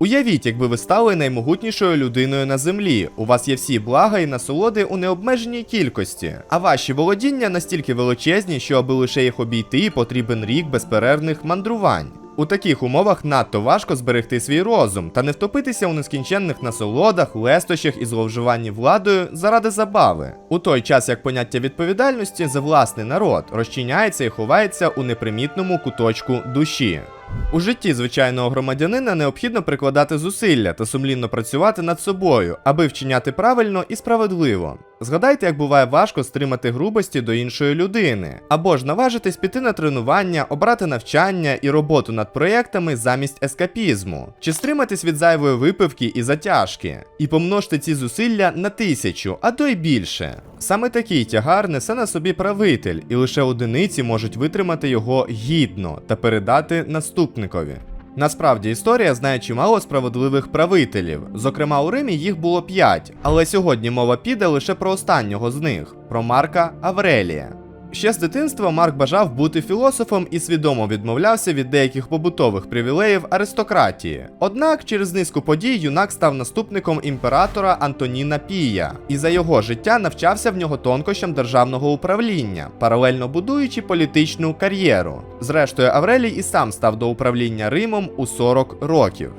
Уявіть, якби ви стали наймогутнішою людиною на землі. У вас є всі блага і насолоди у необмеженій кількості, а ваші володіння настільки величезні, що аби лише їх обійти, потрібен рік безперервних мандрувань. У таких умовах надто важко зберегти свій розум та не втопитися у нескінченних насолодах, лестощах і зловживанні владою заради забави. У той час як поняття відповідальності за власний народ розчиняється і ховається у непримітному куточку душі. У житті звичайного громадянина необхідно прикладати зусилля та сумлінно працювати над собою, аби вчиняти правильно і справедливо. Згадайте, як буває важко стримати грубості до іншої людини, або ж наважитись піти на тренування, обрати навчання і роботу над проєктами замість ескапізму, чи стриматись від зайвої випивки і затяжки, і помножте ці зусилля на тисячу, а то й більше. Саме такий тягар несе на собі правитель, і лише одиниці можуть витримати його гідно та передати наступникові. Насправді історія знає чимало справедливих правителів. Зокрема, у Римі їх було п'ять, але сьогодні мова піде лише про останнього з них про Марка Аврелія. Ще з дитинства Марк бажав бути філософом і свідомо відмовлявся від деяких побутових привілеїв аристократії. Однак через низку подій юнак став наступником імператора Антоніна Пія, і за його життя навчався в нього тонкощам державного управління, паралельно будуючи політичну кар'єру. Зрештою, Аврелій і сам став до управління Римом у 40 років.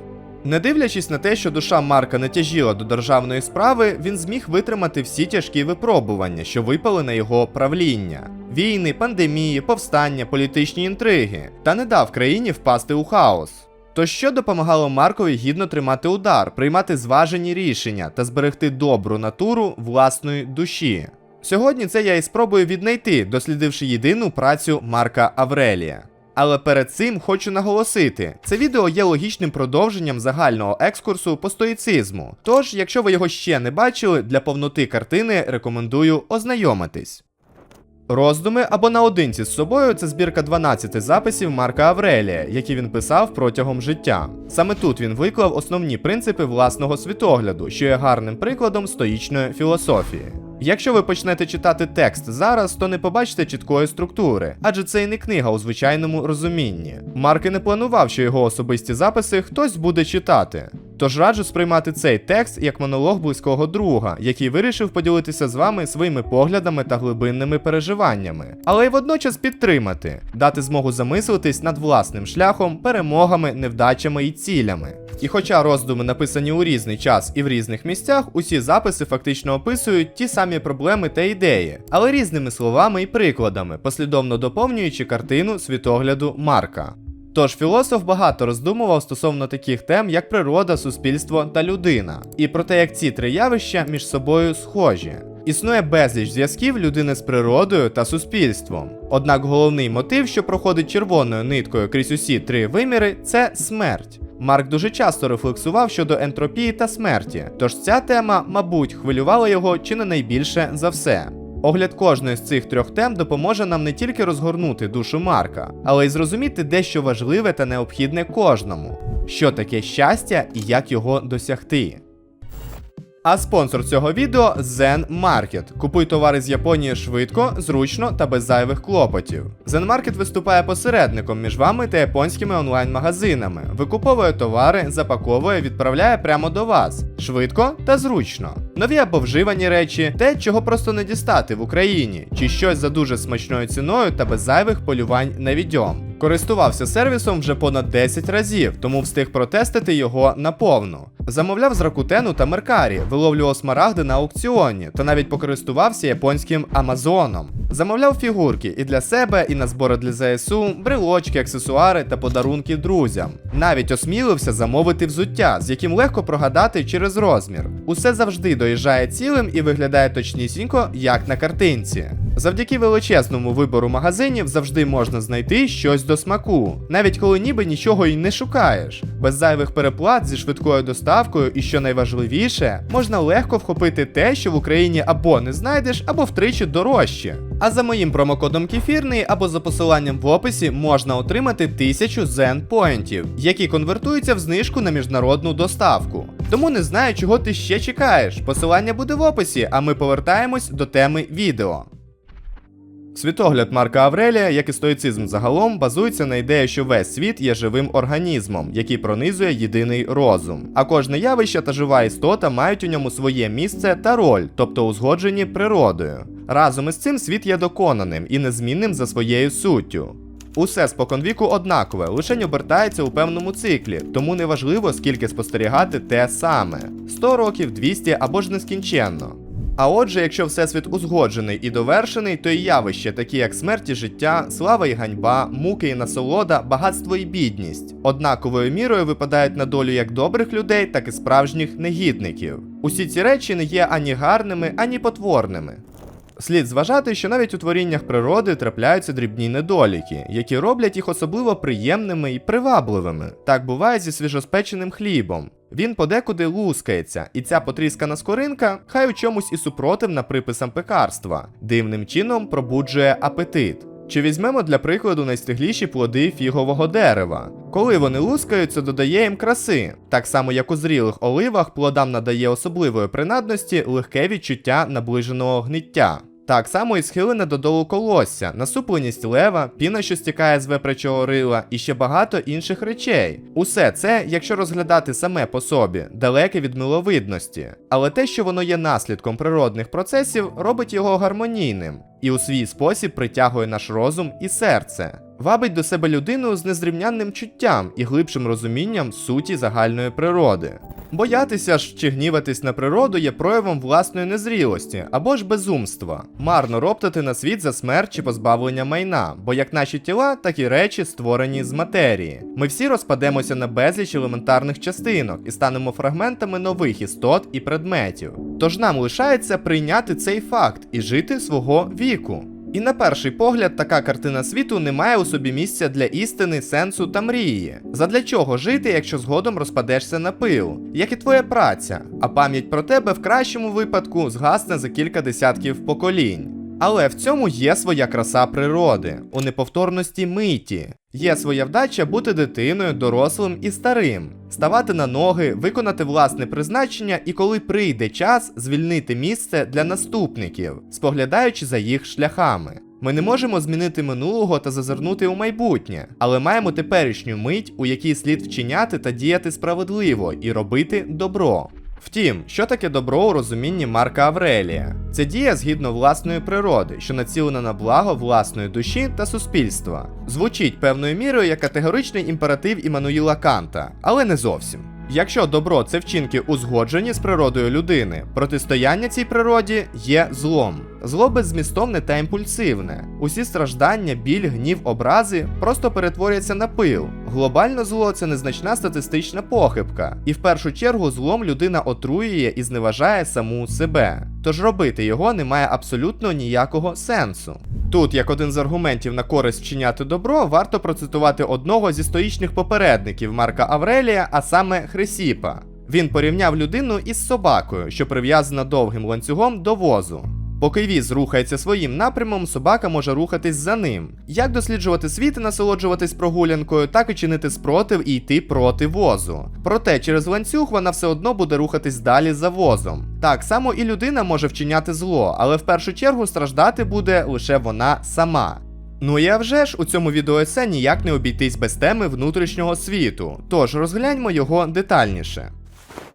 Не дивлячись на те, що душа Марка не тяжіла до державної справи, він зміг витримати всі тяжкі випробування, що випали на його правління: війни, пандемії, повстання, політичні інтриги, та не дав країні впасти у хаос. То що допомагало Маркові гідно тримати удар, приймати зважені рішення та зберегти добру натуру власної душі? Сьогодні це я і спробую віднайти, дослідивши єдину працю Марка Аврелія. Але перед цим хочу наголосити, це відео є логічним продовженням загального екскурсу по стоїцизму. Тож, якщо ви його ще не бачили, для повноти картини рекомендую ознайомитись. Роздуми або наодинці з собою це збірка 12 записів Марка Аврелія, які він писав протягом життя. Саме тут він виклав основні принципи власного світогляду, що є гарним прикладом стоїчної філософії. Якщо ви почнете читати текст зараз, то не побачите чіткої структури, адже це і не книга у звичайному розумінні. Марк і не планував, що його особисті записи хтось буде читати. Тож раджу сприймати цей текст як монолог близького друга, який вирішив поділитися з вами своїми поглядами та глибинними переживаннями, але й водночас підтримати, дати змогу замислитись над власним шляхом, перемогами, невдачами і цілями. І хоча роздуми написані у різний час і в різних місцях, усі записи фактично описують ті самі проблеми та ідеї, але різними словами і прикладами, послідовно доповнюючи картину світогляду Марка. Тож філософ багато роздумував стосовно таких тем, як природа, суспільство та людина, і про те, як ці три явища між собою схожі. Існує безліч зв'язків людини з природою та суспільством. Однак головний мотив, що проходить червоною ниткою крізь усі три виміри, це смерть. Марк дуже часто рефлексував щодо ентропії та смерті, тож ця тема, мабуть, хвилювала його чи не найбільше за все. Огляд кожної з цих трьох тем допоможе нам не тільки розгорнути душу Марка, але й зрозуміти дещо важливе та необхідне кожному, що таке щастя і як його досягти. А спонсор цього відео Zen Market. Купуй товари з Японії швидко, зручно та без зайвих клопотів. Zen Market виступає посередником між вами та японськими онлайн-магазинами. Викуповує товари, запаковує, відправляє прямо до вас швидко та зручно. Нові або вживані речі, те, чого просто не дістати в Україні, чи щось за дуже смачною ціною та без зайвих полювань на відьом. Користувався сервісом вже понад 10 разів, тому встиг протестити його наповну. Замовляв з Ракутену та Меркарі, виловлював смарагди на аукціоні та навіть покористувався японським Амазоном. Замовляв фігурки і для себе, і на збори для ЗСУ, брелочки, аксесуари та подарунки друзям. Навіть осмілився замовити взуття, з яким легко прогадати через розмір. Усе завжди доїжджає цілим і виглядає точнісінько, як на картинці. Завдяки величезному вибору магазинів завжди можна знайти щось до смаку, навіть коли ніби нічого й не шукаєш. Без зайвих переплат зі швидкою доставкою, і що найважливіше, можна легко вхопити те, що в Україні або не знайдеш, або втричі дорожче. А за моїм промокодом кефірний або за посиланням в описі можна отримати 1000 Zen поінтів, які конвертуються в знижку на міжнародну доставку. Тому не знаю, чого ти ще чекаєш. Посилання буде в описі, а ми повертаємось до теми відео. Світогляд Марка Аврелія, як і стоїцизм загалом, базується на ідеї, що весь світ є живим організмом, який пронизує єдиний розум. А кожне явище та жива істота мають у ньому своє місце та роль, тобто узгоджені природою. Разом із цим світ є доконаним і незмінним за своєю суттю. Усе споконвіку однакове, лише обертається у певному циклі, тому неважливо, скільки спостерігати те саме: 100 років, 200 або ж нескінченно. А отже, якщо всесвіт узгоджений і довершений, то і явища, такі як смерть і життя, слава і ганьба, муки і насолода, багатство і бідність, однаковою мірою випадають на долю як добрих людей, так і справжніх негідників. Усі ці речі не є ані гарними, ані потворними. Слід зважати, що навіть у творіннях природи трапляються дрібні недоліки, які роблять їх особливо приємними і привабливими. Так буває зі свіжоспеченим хлібом. Він подекуди лускається, і ця потріскана скоринка хай у чомусь і супротивна приписам пекарства, дивним чином пробуджує апетит. Чи візьмемо для прикладу найстигліші плоди фігового дерева? Коли вони лускаються, додає їм краси. Так само, як у зрілих оливах, плодам надає особливої принадності легке відчуття наближеного гниття. Так само і схилене додолу колосся, насупленість лева, піна, що стікає з вепрячого рила, і ще багато інших речей. Усе це, якщо розглядати саме по собі, далеке від миловидності. Але те, що воно є наслідком природних процесів, робить його гармонійним і у свій спосіб притягує наш розум і серце. Вабить до себе людину з незрівнянним чуттям і глибшим розумінням суті загальної природи. Боятися ж чи гніватись на природу є проявом власної незрілості або ж безумства, марно роптати на світ за смерть чи позбавлення майна, бо як наші тіла, так і речі створені з матерії. Ми всі розпадемося на безліч елементарних частинок і станемо фрагментами нових істот і предметів. Тож нам лишається прийняти цей факт і жити свого віку. І на перший погляд, така картина світу не має у собі місця для істини, сенсу та мрії. Задля чого жити, якщо згодом розпадешся на пил, як і твоя праця, а пам'ять про тебе в кращому випадку згасне за кілька десятків поколінь. Але в цьому є своя краса природи, у неповторності миті. Є своя вдача бути дитиною, дорослим і старим, ставати на ноги, виконати власне призначення і коли прийде час звільнити місце для наступників, споглядаючи за їх шляхами. Ми не можемо змінити минулого та зазирнути у майбутнє, але маємо теперішню мить, у якій слід вчиняти та діяти справедливо і робити добро. Втім, що таке добро у розумінні Марка Аврелія? Це дія згідно власної природи, що націлена на благо власної душі та суспільства. Звучить певною мірою як категоричний імператив Іммануїла Канта, але не зовсім. Якщо добро це вчинки узгоджені з природою людини, протистояння цій природі є злом. Зло беззмістовне та імпульсивне. Усі страждання, біль, гнів, образи просто перетворюються на пил. Глобально зло це незначна статистична похибка, і в першу чергу злом людина отруює і зневажає саму себе. Тож робити його немає абсолютно ніякого сенсу. Тут, як один з аргументів на користь вчиняти добро, варто процитувати одного зі стоїчних попередників Марка Аврелія, а саме Хрисіпа. Він порівняв людину із собакою, що прив'язана довгим ланцюгом до возу. Поки віз рухається своїм напрямом, собака може рухатись за ним. Як досліджувати світ і насолоджуватись прогулянкою, так і чинити спротив і йти проти возу. Проте через ланцюг вона все одно буде рухатись далі за возом. Так само і людина може вчиняти зло, але в першу чергу страждати буде лише вона сама. Ну і а вже ж у цьому відеоесе ніяк не обійтись без теми внутрішнього світу, тож розгляньмо його детальніше.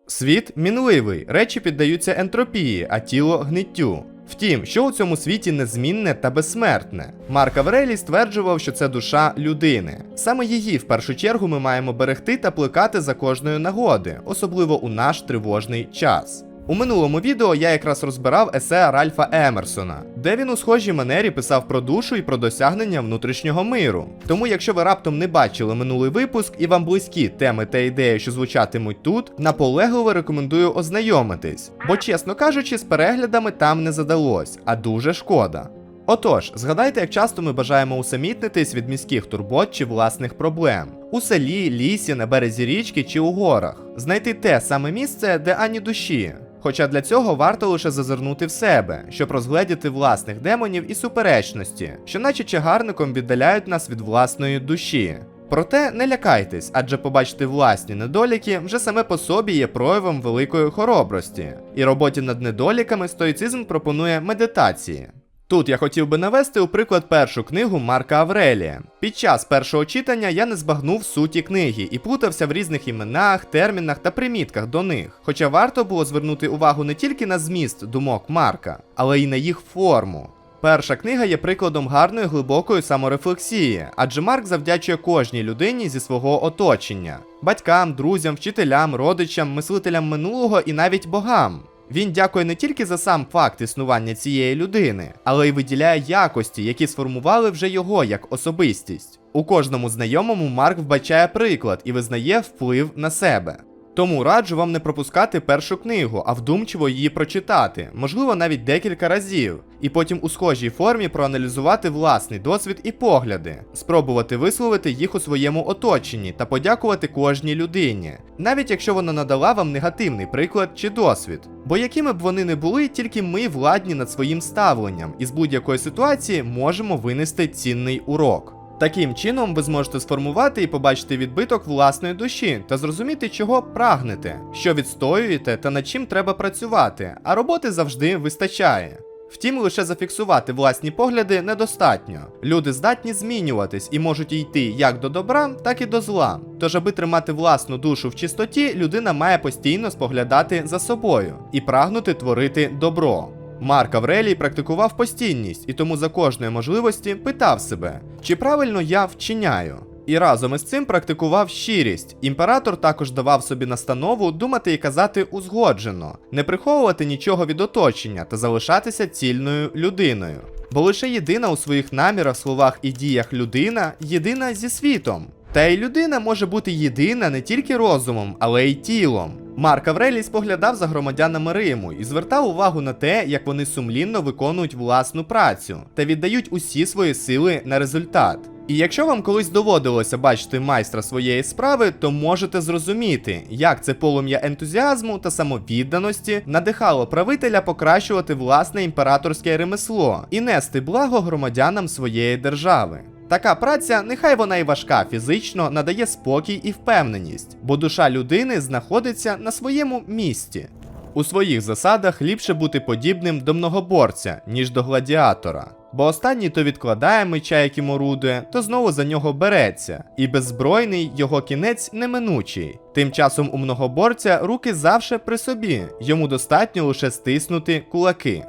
Світ мінливий, речі піддаються ентропії, а тіло гниттю. Втім, що у цьому світі незмінне та безсмертне. Марк Аврелій стверджував, що це душа людини. Саме її в першу чергу ми маємо берегти та плекати за кожної нагоди, особливо у наш тривожний час. У минулому відео я якраз розбирав есе Ральфа Емерсона, де він у схожій манері писав про душу і про досягнення внутрішнього миру. Тому, якщо ви раптом не бачили минулий випуск і вам близькі теми та ідеї, що звучатимуть тут, наполегливо рекомендую ознайомитись, бо, чесно кажучи, з переглядами там не задалось, а дуже шкода. Отож, згадайте, як часто ми бажаємо усамітнитись від міських турбот чи власних проблем у селі, лісі, на березі річки чи у горах, знайти те саме місце, де ані душі. Хоча для цього варто лише зазирнути в себе, щоб розгледіти власних демонів і суперечності, що наче чагарником віддаляють нас від власної душі. Проте не лякайтесь, адже побачити власні недоліки вже саме по собі є проявом великої хоробрості, і роботі над недоліками стоїцизм пропонує медитації. Тут я хотів би навести у приклад першу книгу Марка Аврелія. Під час першого читання я не збагнув суті книги і плутався в різних іменах, термінах та примітках до них. Хоча варто було звернути увагу не тільки на зміст думок Марка, але й на їх форму. Перша книга є прикладом гарної глибокої саморефлексії, адже Марк завдячує кожній людині зі свого оточення батькам, друзям, вчителям, родичам, мислителям минулого і навіть богам. Він дякує не тільки за сам факт існування цієї людини, але й виділяє якості, які сформували вже його як особистість. У кожному знайомому Марк вбачає приклад і визнає вплив на себе. Тому раджу вам не пропускати першу книгу, а вдумчиво її прочитати, можливо, навіть декілька разів, і потім у схожій формі проаналізувати власний досвід і погляди, спробувати висловити їх у своєму оточенні та подякувати кожній людині, навіть якщо вона надала вам негативний приклад чи досвід. Бо якими б вони не були, тільки ми владні над своїм ставленням, і з будь-якої ситуації можемо винести цінний урок. Таким чином ви зможете сформувати і побачити відбиток власної душі та зрозуміти, чого прагнете, що відстоюєте та над чим треба працювати, а роботи завжди вистачає. Втім, лише зафіксувати власні погляди недостатньо. Люди здатні змінюватись і можуть йти як до добра, так і до зла. Тож, аби тримати власну душу в чистоті, людина має постійно споглядати за собою і прагнути творити добро. Марк Аврелій практикував постійність і тому за кожної можливості питав себе, чи правильно я вчиняю. І разом із цим практикував щирість. Імператор також давав собі настанову думати і казати узгоджено, не приховувати нічого від оточення та залишатися цільною людиною. Бо лише єдина у своїх намірах, словах і діях людина єдина зі світом. Та й людина може бути єдина не тільки розумом, але й тілом. Марк Аврелій споглядав за громадянами Риму і звертав увагу на те, як вони сумлінно виконують власну працю та віддають усі свої сили на результат. І якщо вам колись доводилося бачити майстра своєї справи, то можете зрозуміти, як це полум'я ентузіазму та самовідданості надихало правителя покращувати власне імператорське ремесло і нести благо громадянам своєї держави. Така праця, нехай вона і важка фізично, надає спокій і впевненість, бо душа людини знаходиться на своєму місці. У своїх засадах ліпше бути подібним до многоборця, ніж до гладіатора. Бо останній то відкладає меча, яким орудує, то знову за нього береться, і беззбройний його кінець неминучий. Тим часом у многоборця руки завше при собі, йому достатньо лише стиснути кулаки.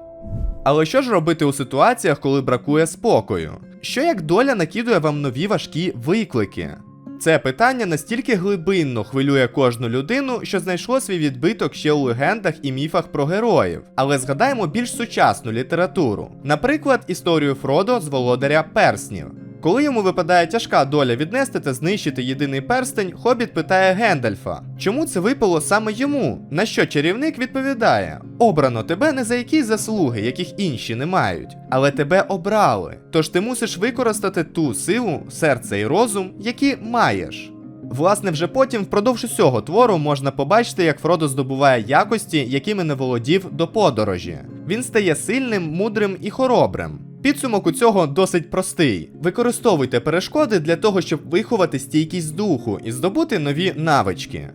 Але що ж робити у ситуаціях, коли бракує спокою? Що як доля накидує вам нові важкі виклики? Це питання настільки глибинно хвилює кожну людину, що знайшло свій відбиток ще у легендах і міфах про героїв. Але згадаємо більш сучасну літературу, наприклад, історію Фродо з володаря перснів. Коли йому випадає тяжка доля віднести та знищити єдиний перстень, Хобіт питає Гендальфа, чому це випало саме йому? На що чарівник відповідає: Обрано тебе не за якісь заслуги, яких інші не мають, але тебе обрали. Тож ти мусиш використати ту силу, серце і розум, які маєш. Власне, вже потім впродовж усього твору можна побачити, як Фродо здобуває якості, якими не володів до подорожі. Він стає сильним, мудрим і хоробрим. Підсумок у цього досить простий: використовуйте перешкоди для того, щоб виховати стійкість духу і здобути нові навички.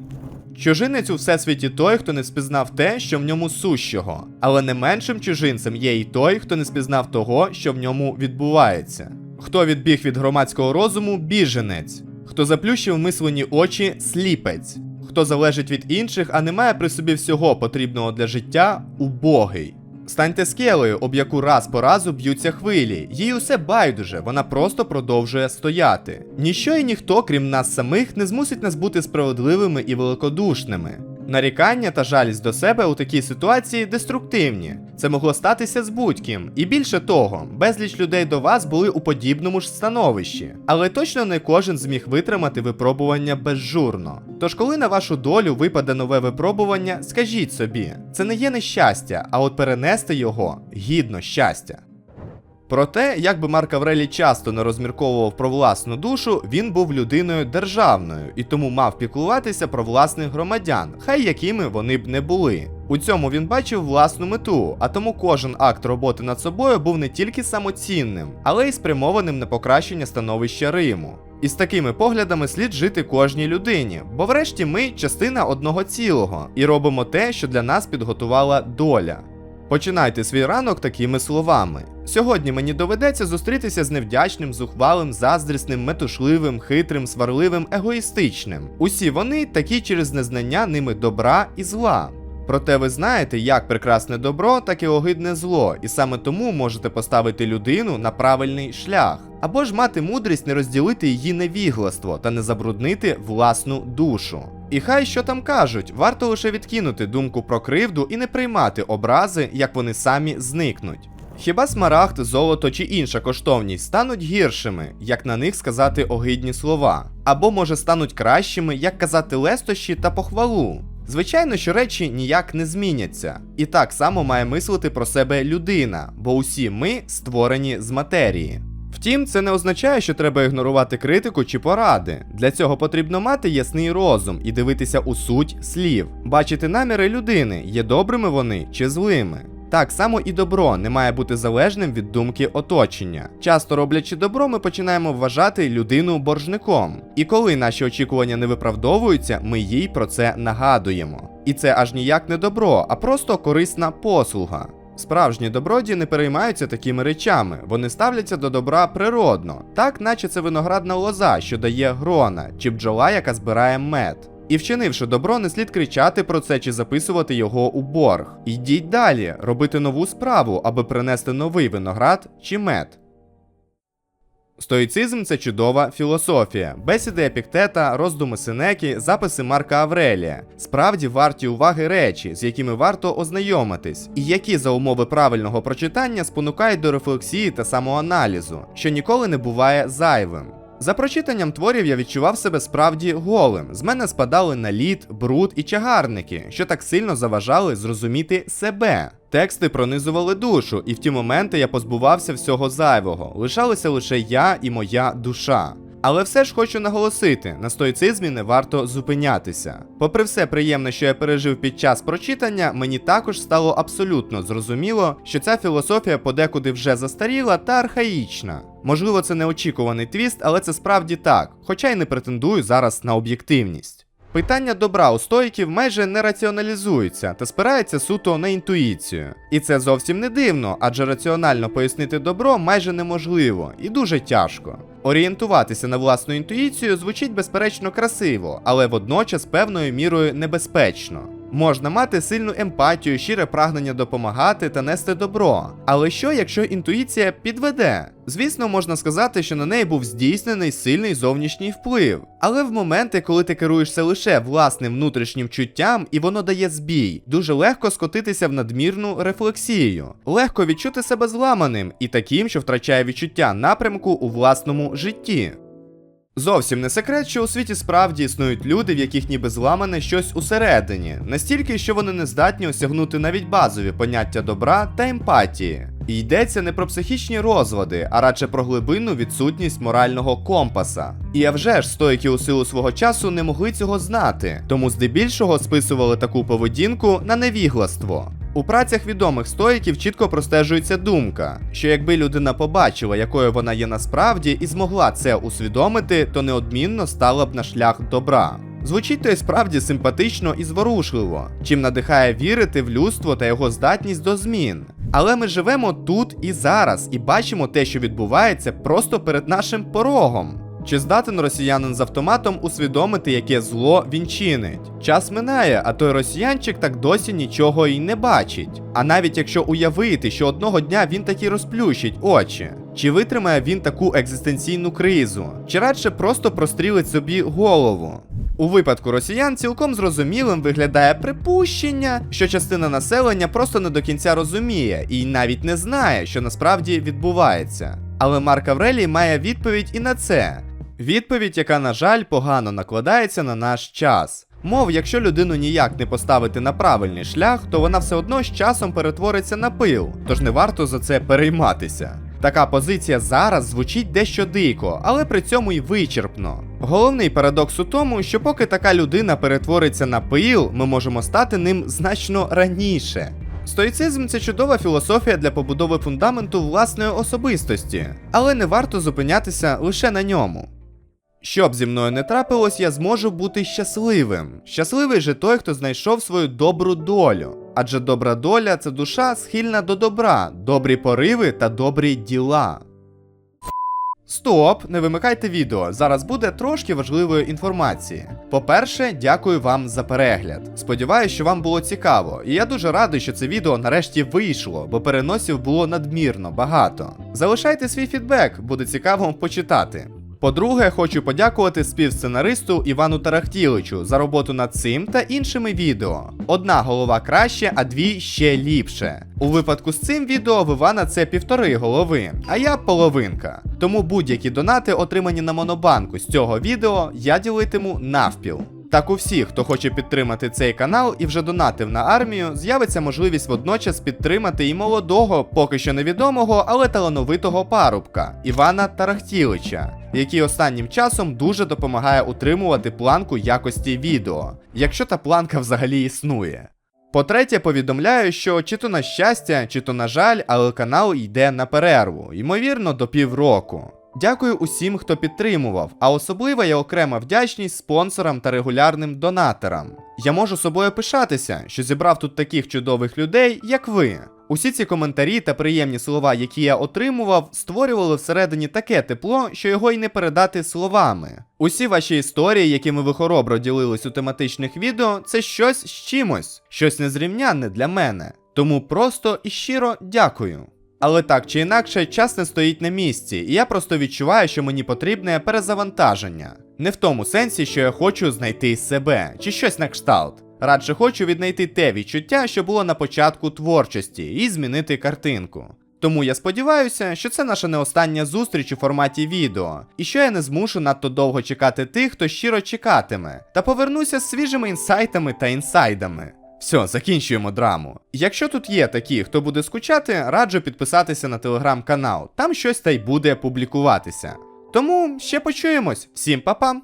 Чужинець у всесвіті той, хто не спізнав те, що в ньому сущого, але не меншим чужинцем є і той, хто не спізнав того, що в ньому відбувається. Хто відбіг від громадського розуму біженець, хто заплющив мислені очі сліпець, хто залежить від інших, а не має при собі всього потрібного для життя убогий. Станьте скелею, об яку раз по разу б'ються хвилі. Їй усе байдуже, вона просто продовжує стояти. Ніщо і ніхто, крім нас самих, не змусить нас бути справедливими і великодушними. Нарікання та жалість до себе у такій ситуації деструктивні. Це могло статися з будь-ким. І більше того, безліч людей до вас були у подібному ж становищі. Але точно не кожен зміг витримати випробування безжурно. Тож, коли на вашу долю випаде нове випробування, скажіть собі, це не є нещастя, а от перенести його гідно щастя. Проте, як би Марк Аврелій часто не розмірковував про власну душу, він був людиною державною і тому мав піклуватися про власних громадян, хай якими вони б не були. У цьому він бачив власну мету, а тому кожен акт роботи над собою був не тільки самоцінним, але й спрямованим на покращення становища Риму. І з такими поглядами слід жити кожній людині, бо врешті ми частина одного цілого і робимо те, що для нас підготувала доля. Починайте свій ранок такими словами. Сьогодні мені доведеться зустрітися з невдячним, зухвалим, заздрісним, метушливим, хитрим, сварливим, егоїстичним. Усі вони такі через незнання ними добра і зла. Проте ви знаєте, як прекрасне добро, так і огидне зло, і саме тому можете поставити людину на правильний шлях, або ж мати мудрість не розділити її невігластво та не забруднити власну душу. І хай що там кажуть, варто лише відкинути думку про кривду і не приймати образи, як вони самі зникнуть. Хіба смарагд, золото чи інша коштовність стануть гіршими, як на них сказати огидні слова, або може стануть кращими, як казати лестощі та похвалу. Звичайно, що речі ніяк не зміняться, і так само має мислити про себе людина, бо усі ми створені з матерії. Втім, це не означає, що треба ігнорувати критику чи поради. Для цього потрібно мати ясний розум і дивитися у суть слів, бачити наміри людини, є добрими вони чи злими. Так само і добро не має бути залежним від думки оточення. Часто роблячи добро, ми починаємо вважати людину боржником. І коли наші очікування не виправдовуються, ми їй про це нагадуємо. І це аж ніяк не добро, а просто корисна послуга. Справжні добродії не переймаються такими речами, вони ставляться до добра природно, так наче це виноградна лоза, що дає грона, чи бджола, яка збирає мед. І вчинивши добро, не слід кричати про це чи записувати його у борг. Йдіть далі, робити нову справу, аби принести новий виноград чи мед. Стоїцизм це чудова філософія, бесіди епіктета, роздуми Синеки, записи Марка Аврелія. Справді варті уваги речі, з якими варто ознайомитись, і які за умови правильного прочитання спонукають до рефлексії та самоаналізу, що ніколи не буває зайвим. За прочитанням творів я відчував себе справді голим. З мене спадали наліт, бруд і чагарники, що так сильно заважали зрозуміти себе. Тексти пронизували душу, і в ті моменти я позбувався всього зайвого. Лишалися лише я і моя душа. Але все ж хочу наголосити: на стоїцизмі не варто зупинятися. Попри все приємне, що я пережив під час прочитання, мені також стало абсолютно зрозуміло, що ця філософія подекуди вже застаріла та архаїчна. Можливо, це неочікуваний твіст, але це справді так, хоча й не претендую зараз на об'єктивність. Питання добра у стоїків майже не раціоналізується та спирається суто на інтуїцію. І це зовсім не дивно, адже раціонально пояснити добро майже неможливо і дуже тяжко. Орієнтуватися на власну інтуїцію звучить безперечно красиво, але водночас певною мірою небезпечно. Можна мати сильну емпатію, щире прагнення допомагати та нести добро. Але що, якщо інтуїція підведе? Звісно, можна сказати, що на неї був здійснений сильний зовнішній вплив. Але в моменти, коли ти керуєшся лише власним внутрішнім чуттям і воно дає збій, дуже легко скотитися в надмірну рефлексію, легко відчути себе зламаним і таким, що втрачає відчуття напрямку у власному житті. Зовсім не секрет, що у світі справді існують люди, в яких ніби зламане щось усередині, настільки, що вони не здатні осягнути навіть базові поняття добра та емпатії. І йдеться не про психічні розлади, а радше про глибинну відсутність морального компаса. І а вже ж стоїки у силу свого часу не могли цього знати, тому здебільшого списували таку поведінку на невігластво. У працях відомих стоїків чітко простежується думка, що якби людина побачила, якою вона є насправді, і змогла це усвідомити, то неодмінно стала б на шлях добра. Звучить то й справді симпатично і зворушливо, чим надихає вірити в людство та його здатність до змін. Але ми живемо тут і зараз і бачимо те, що відбувається просто перед нашим порогом. Чи здатен росіянин з автоматом усвідомити, яке зло він чинить? Час минає, а той росіянчик так досі нічого й не бачить. А навіть якщо уявити, що одного дня він таки розплющить очі, чи витримає він таку екзистенційну кризу, чи радше просто прострілить собі голову? У випадку росіян цілком зрозумілим виглядає припущення, що частина населення просто не до кінця розуміє і навіть не знає, що насправді відбувається. Але Марк Аврелій має відповідь і на це. Відповідь, яка, на жаль, погано накладається на наш час. Мов, якщо людину ніяк не поставити на правильний шлях, то вона все одно з часом перетвориться на пил, тож не варто за це перейматися. Така позиція зараз звучить дещо дико, але при цьому й вичерпно. Головний парадокс у тому, що поки така людина перетвориться на пил, ми можемо стати ним значно раніше. Стоїцизм це чудова філософія для побудови фундаменту власної особистості, але не варто зупинятися лише на ньому. Щоб зі мною не трапилось, я зможу бути щасливим. Щасливий же той, хто знайшов свою добру долю. Адже добра доля це душа схильна до добра, добрі пориви та добрі діла. Стоп, не вимикайте відео. Зараз буде трошки важливої інформації. По-перше, дякую вам за перегляд. Сподіваюсь, що вам було цікаво, і я дуже радий, що це відео нарешті вийшло, бо переносів було надмірно багато. Залишайте свій фідбек, буде цікаво почитати. По-друге, хочу подякувати співсценаристу Івану Тарахтіличу за роботу над цим та іншими відео. Одна голова краще, а дві ще ліпше. У випадку з цим відео в Івана це півтори голови, а я половинка. Тому будь-які донати, отримані на монобанку з цього відео, я ділитиму навпіл. Так у всіх, хто хоче підтримати цей канал і вже донатив на армію, з'явиться можливість водночас підтримати і молодого, поки що невідомого, але талановитого парубка Івана Тарахтілича, який останнім часом дуже допомагає утримувати планку якості відео, якщо та планка взагалі існує. По-третє, повідомляю, що чи то на щастя, чи то на жаль, але канал йде на перерву, ймовірно, до півроку. Дякую усім, хто підтримував, а особливо я окрема вдячність спонсорам та регулярним донаторам. Я можу собою пишатися, що зібрав тут таких чудових людей, як ви. Усі ці коментарі та приємні слова, які я отримував, створювали всередині таке тепло, що його й не передати словами. Усі ваші історії, якими ви хоробро ділились у тематичних відео, це щось з чимось, щось незрівнянне для мене. Тому просто і щиро дякую. Але так чи інакше, час не стоїть на місці, і я просто відчуваю, що мені потрібне перезавантаження. Не в тому сенсі, що я хочу знайти себе чи щось на кшталт. Радше хочу віднайти те відчуття, що було на початку творчості, і змінити картинку. Тому я сподіваюся, що це наша не остання зустріч у форматі відео, і що я не змушу надто довго чекати тих, хто щиро чекатиме, та повернуся з свіжими інсайтами та інсайдами. Все, закінчуємо драму. Якщо тут є такі, хто буде скучати, раджу підписатися на телеграм-канал, там щось та й буде публікуватися. Тому ще почуємось. Всім па-пам!